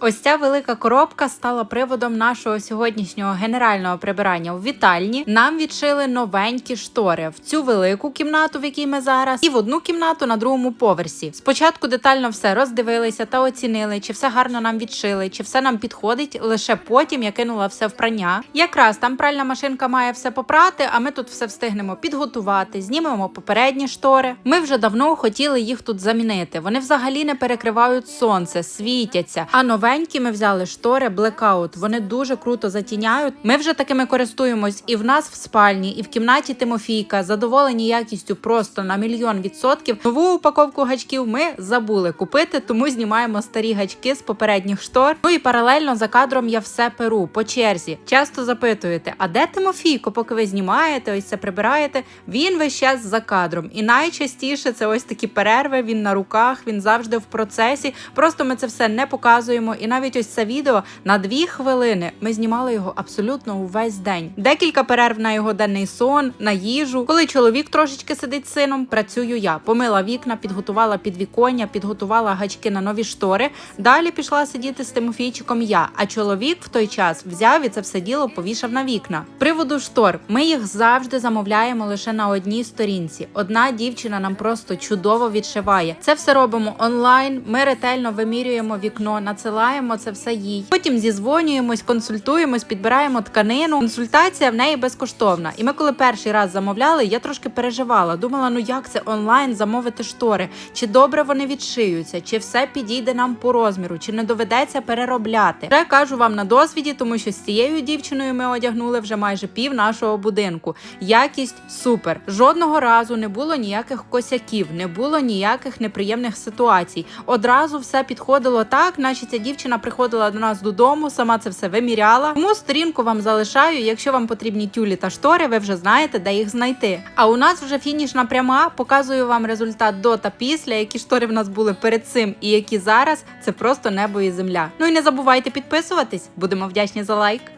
Ось ця велика коробка стала приводом нашого сьогоднішнього генерального прибирання у вітальні. Нам відшили новенькі штори в цю велику кімнату, в якій ми зараз, і в одну кімнату на другому поверсі. Спочатку детально все роздивилися та оцінили, чи все гарно нам відшили, чи все нам підходить. Лише потім я кинула все в прання. Якраз там пральна машинка має все попрати, а ми тут все встигнемо підготувати, знімемо попередні штори. Ми вже давно хотіли їх тут замінити. Вони взагалі не перекривають сонце, світяться. А новенькі ми взяли штори Blackout. Вони дуже круто затіняють. Ми вже такими користуємось і в нас в спальні, і в кімнаті Тимофійка. Задоволені якістю просто на мільйон відсотків. Нову упаковку гачків ми забули купити, тому знімаємо старі гачки з попередніх штор. Ну і паралельно за кадром я все перу по черзі. Часто запитуєте, а де Тимофійко, поки ви знімаєте, ось це прибираєте? Він весь час за кадром. І найчастіше це ось такі перерви. Він на руках, він завжди в процесі. Просто ми це все не показуємо. І навіть ось це відео на дві хвилини ми знімали його абсолютно увесь день. Декілька перерв на його денний сон, на їжу. Коли чоловік трошечки сидить з сином, працюю я. Помила вікна, підготувала підвіконня, підготувала гачки на нові штори. Далі пішла сидіти з Тимофійчиком я. А чоловік в той час взяв і це все діло повішав на вікна. Приводу штор. Ми їх завжди замовляємо лише на одній сторінці. Одна дівчина нам просто чудово відшиває. Це все робимо онлайн. Ми ретельно вимірюємо вікно, надсилаємо це все їй. Потім зізвонюємось, консультуємось, підбираємо тканину. Консультація в неї безкоштовна. І ми, коли перший раз замовляли, я трошки переживала. Думала, ну як це онлайн замовити штори? Чи добре вони відшиються, чи все підійде нам по розміру, чи не доведеться переробляти. Вже кажу вам на досвіді, тому що з цією дівчиною ми одягнули вже майже пів нашого будинку. Якість супер. Жодного разу не було ніяких косяків, не було ніяких неприємних ситуацій. Одразу все підходило так, наче ця дівчина приходила до нас додому, сама це все виміряла. Тому сторінку вам залишаю. Якщо вам потрібні тюлі та штори, ви вже знаєте, де їх знайти. А у нас вже фінішна пряма. Показую вам результат до та після, які штори в нас були перед цим і які зараз. Це просто небо і земля. Ну і не забувайте підписуватись. Будемо вдячні за лайк.